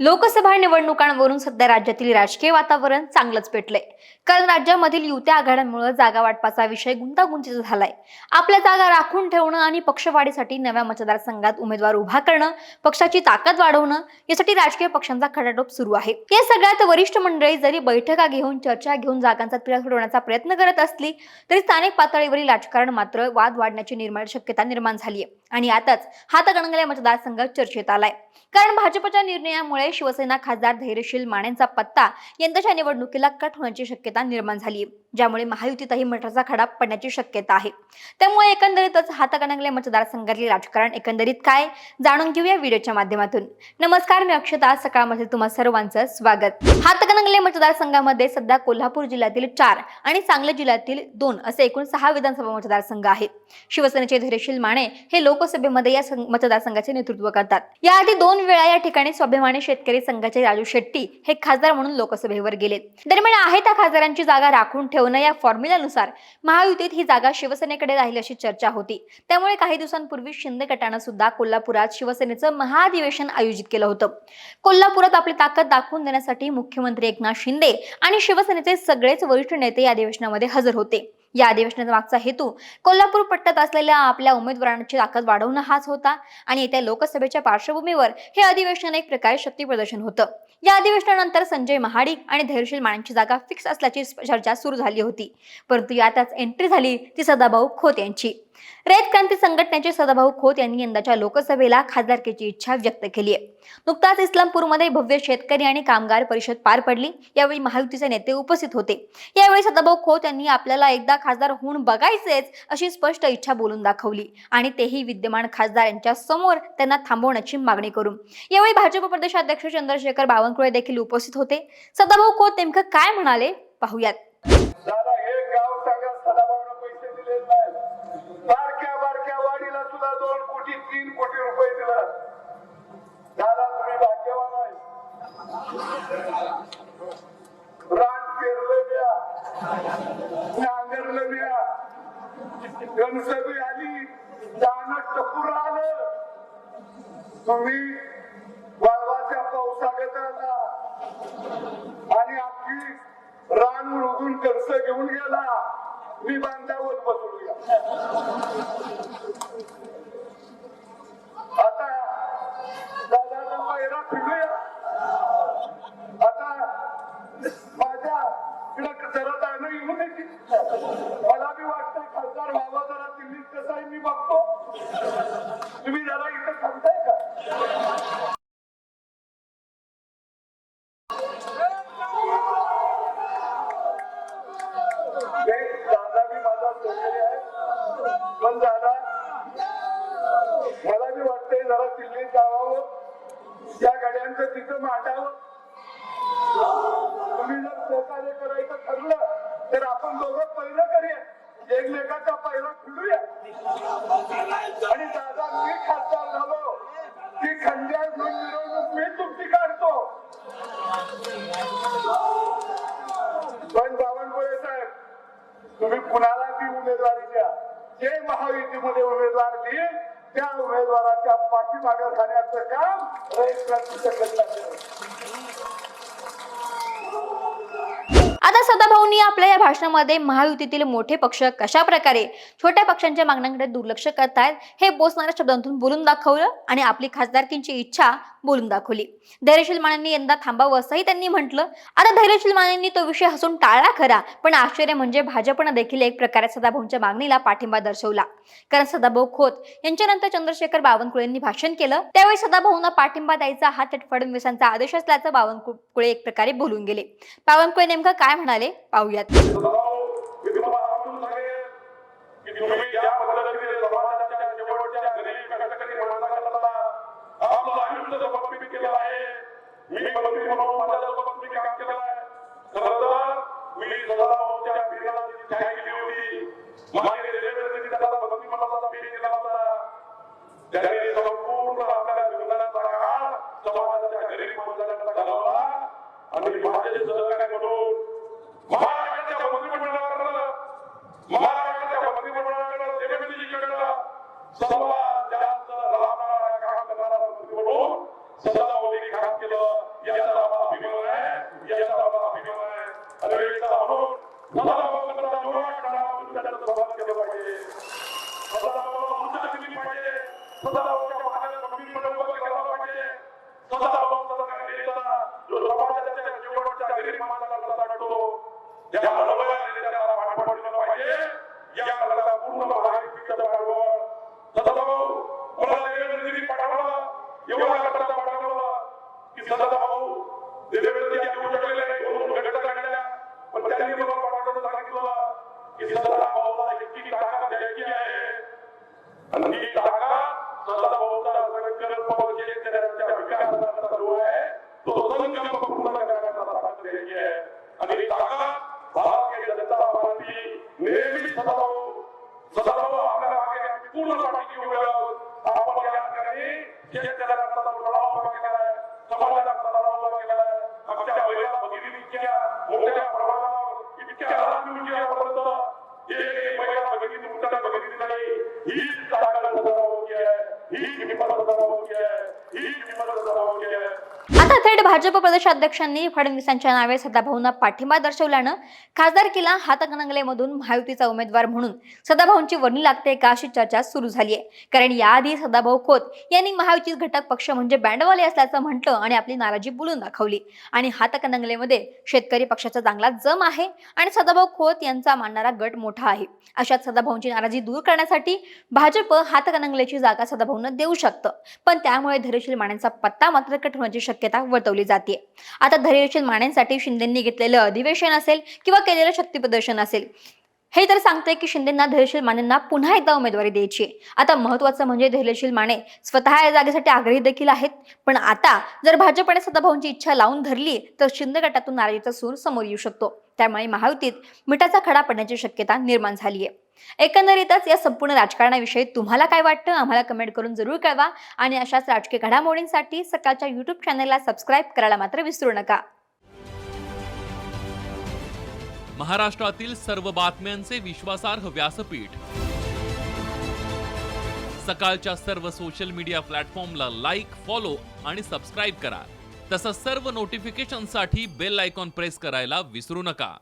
लोकसभा निवडणुकांवरून सध्या राज्यातील राजकीय वातावरण चांगलंच पेटलंय. कारण राज्यामधील युत्या आघाड्यांमुळे जागा वाटपाचा विषय गुंतागुंतीचा झालाय. आपल्या जागा राखून ठेवणं आणि पक्षवाढीसाठी नव्या मतदारसंघात उमेदवार उभा करणं पक्षाची ताकद वाढवणं यासाठी राजकीय पक्षांचा खटाटोप सुरू आहे. या सगळ्यात वरिष्ठ मंडळी जरी बैठका घेऊन चर्चा घेऊन जागांचा तिढा सोडवण्याचा प्रयत्न करत असली तरी स्थानिक पातळीवरील राजकारण मात्र वाद वाढण्याची निर्माण शक्यता निर्माण झाली आहे आणि आताच हातगणंगले मतदारसंघ चर्चेत आलाय. कारण भाजपच्या निर्णयामुळे शिवसेना खासदार धैर्यशील मानेंचा पत्ता यंदाच्या निवडणुकीला कट होण्याची शक्यता निर्माण झाली. ज्यामुळे महायुतीतही मठाचा खडा पडण्याची शक्यता आहे. त्यामुळे एकंदरीतच हातगणंगले मतदारसंघातले राजकारण एकंदरीत काय? जाणून घेऊया व्हिडिओच्या माध्यमातून. नमस्कार मी अक्षता. सकाळमध्ये तुम्हा सर्वांचं स्वागत. हातकणंगले मतदारसंघामध्ये सध्या कोल्हापूर जिल्ह्यातील चार आणि सांगली जिल्ह्यातील दोन असे एकूण सहा विधानसभा मतदारसंघ आहेत. शिवसेनेचे धैर्यशील माने हे लोकसभेमध्ये या मतदारसंघाचे नेतृत्व करतात. याआधी दोन वेळा या ठिकाणी स्वाभिमानी शेतकरी संघाचे राजू शेट्टी हे खासदार म्हणून लोकसभेवर गेले. दरम्यान आहे त्या खासदारांची जागा राखून ठेवणं या फॉर्म्युल्यानुसार महायुतीत ही जागा शिवसेनेकडे राहील अशी चर्चा होती. त्यामुळे काही दिवसांपूर्वी शिंदे गटानं सुद्धा कोल्हापुरात शिवसेनेचं महाधिवेशन आयोजित केलं होतं. कोल्हापुरात आपली ताकद दाखवून देण्यासाठी मुख्यमंत्री एकनाथ शिंदे आणि शिवसेनेचे सगळेच वरिष्ठ नेते या अधिवेशनामध्ये हजर होते. या अधिवेशनाचा मागचा हेतू कोल्हापूर पट्ट्यात असलेल्या आपल्या उमेदवारांची ताकद वाढवणं हाच होता. आणि येत्या लोकसभेच्या पार्श्वभूमीवर हे अधिवेशन एक प्रकारे शक्ती प्रदर्शन होतं. या अधिवेशनानंतर संजय महाडिक आणि धैर्यशील मानेंची जागा फिक्स असल्याची चर्चा सुरू झाली होती. परंतु यातच एंट्री झाली ती सदाभाऊ खोत यांची. रयत क्रांती संघटनेचे सदाभाऊ खोत यांनी यंदाच्या लोकसभेला खासदारकीची इच्छा व्यक्त केली आहे. नुकताच इस्लामपूरमध्ये भव्य शेतकरी आणि कामगार परिषद पार पडली. यावेळी महायुतीचे नेते उपस्थित होते. यावेळी सदाभाऊ खोत यांनी आपल्याला एकदा खासदार होऊन बघायचेच अशी स्पष्ट इच्छा बोलून दाखवली आणि तेही विद्यमान खासदार यांच्या समोर त्यांना थांबवण्याची मागणी करून. यावेळी भाजप प्रदेशाध्यक्ष चंद्रशेखर बावनकुळे देखील उपस्थित होते. सदाभाऊ खोत नेमकं काय म्हणाले? पाहूयात. गणसबी आली दाणं टपूर आलं. तुम्ही वाळवाच्या पावसागत आला. आणि आपली रान उडून कर्ज घेऊन गेला. मी बांधावर बसवूया आता दादाचा पायरा फिरूया आता माझ्या इकडं जरा जाणं येऊ नये. मला बी वाटतंय खासदार व्हावा जरा दिल्लीत कसं आहे मी बघतो तुम्ही जरा इथं थांबताय का दादा बी माझा सहकारी आहे. पण दादा मला बी वाटतंय जरा दिल्लीत जावावं त्या गाड्यांचं तिथं मांडावं. तुम्ही जर सहकार्य करायचं ठरलं तर आपण दोघं पहिलं करूया. एकमेकाचा पहिला फिरूया आणि दादा मी खासदार झालो ती खंड्या घेऊन मिरवणूक मी तुमची काढतो पण बावनकुळे साहेब तुम्ही कुणाला ती उमेदवारी द्या जे महायुतीमध्ये उमेदवार देईल त्या उमेदवाराच्या पाठीमागे खाण्याचं काम रयत क्रांतीच्या कल्याणाचं. आता सदाभाऊंनी आपल्या या भाषणामध्ये महायुतीतील मोठे पक्ष कशा प्रकारे छोट्या पक्षांच्या मागण्यांकडे दुर्लक्ष करतायत हे बोसणाऱ्या शब्दांतून बोलून दाखवलं आणि आपली खासदारकींची इच्छा बोलून दाखवली. धैर्यशील मानेंनी यंदा थांबावं असंही त्यांनी म्हटलं. आता धैर्यशील मानेंनी तो विषय हसून टाळला खरा पण आश्चर्य म्हणजे भाजपनं देखील एक प्रकारे सदाभाऊंच्या मागणीला पाठिंबा दर्शवला. कारण सदाभाऊ खोत यांच्यानंतर चंद्रशेखर बावनकुळेंनी भाषण केलं. त्यावेळी सदाभाऊंना पाठिंबा द्यायचा हा थेट फडणवीसांचा आदेश असल्याचं बावनकुळे एक प्रकारे बोलून गेले. बावनकुळे नेमकं काय म्हणाले? पाहूयात सदाभाऊ, मी तुम्हाला आठवून सांगेन की तुम्ही ज्या पद्धतीने समाजाच्या शेवटच्या गरीब कष्टकरी माणसाकरता आपलं आयुष्य समर्पित केलं आहे मी मंत्री म्हणून माझ्यासोबत मी काम केलं आहे खरं तर मी सदाभाऊच्या फिरण्याची छाया केली होती मागे रेल्वेमध्ये त्याला मंत्रिमंडळाचा फेरी केला होता त्यांनी संपूर्ण आपल्या जीवनाचा काळ समाजाच्या आणि माझे सहकार्य म्हणून महाराष्ट्राच्या मंत्रिमंडळाकडं महाराष्ट्राच्या मंत्रिमंडळाकडं देवेंद्रजीकडं सर्वात जास्त लाभणारा काम करणारा मंत्री म्हणून सदाभाऊंनी जो समाजाच्या शेवटच्या गरीब माणसाला वाटतो पाहिजे. या मला पूर्ण महायुतीचं पाठबळ सदाभाऊ मला देवेंद्रजी पाठवलं एवढा करता पाठवलं की सदाभाऊ भाजप प्रदेशाध्यक्षांनी फडणवीसांच्या नावे सदाभाऊंना पाठिंबा दर्शवल्यानं खासदारकीला हातकणंगलेमधून महायुतीचा उमेदवार म्हणून सदाभाऊंची वर्णी लागते का अशी चर्चा सुरू झाली आहे कारण याआधी सदाभाऊ खोत यांनी महायुतीत घटक पक्ष म्हणजे बँडवाले असल्याचं म्हटलं आणि आपली नाराजी बोलून दाखवली. आणि हातकणंगलेमध्ये शेतकरी पक्षाचा चांगला जम आहे आणि सदाभाऊ खोत यांचा मानणारा गट मोठा आहे. अशात सदाभाऊंची नाराजी दूर करण्यासाठी भाजप हातकणंगलेची जागा सदाभाऊंना देऊ शकतं. पण त्यामुळे धैर्यशील माण्यांचा पत्ता मात्र कट होण्याची शक्यता वर्तवली जाते. आता धैर्यशील माण्यांसाठी शिंदेंनी घेतलेलं अधिवेशन असेल किंवा केलेलं शक्तीप्रदर्शन असेल. हे तर सांगते की शिंदेना धैर्यशील मानेंना पुन्हा एकदा उमेदवारी द्यायची आता महत्वाचं म्हणजे धैर्यशील माने स्वतः या जागेसाठी आग्रही देखील आहेत. पण आता जर भाजपने सदाभाऊंची इच्छा लावून धरली तर शिंदे गटातून नाराजीचा सूर समोर येऊ शकतो. त्यामुळे महायुतीत मिठाचा खडा पडण्याची शक्यता निर्माण झाली आहे. एकंदरीतच या संपूर्ण राजकारणाविषयी तुम्हाला काय वाटतं? आम्हाला कमेंट करून जरूर कळवा. आणि अशाच राजकीय घडामोडींसाठी सकाळच्या युट्यूब चॅनलला सबस्क्राईब करायला मात्र विसरू नका. महाराष्ट्रातील सर्व बातम्यांचे विश्वासार्ह व्यासपीठ. सकाळच्या सर्व सोशल मीडिया प्लॅटफॉर्मला लाईक फॉलो आणि सबस्क्राईब करा. तसंच सर्व नोटिफिकेशनसाठी बेल आयकॉन प्रेस करायला विसरू नका.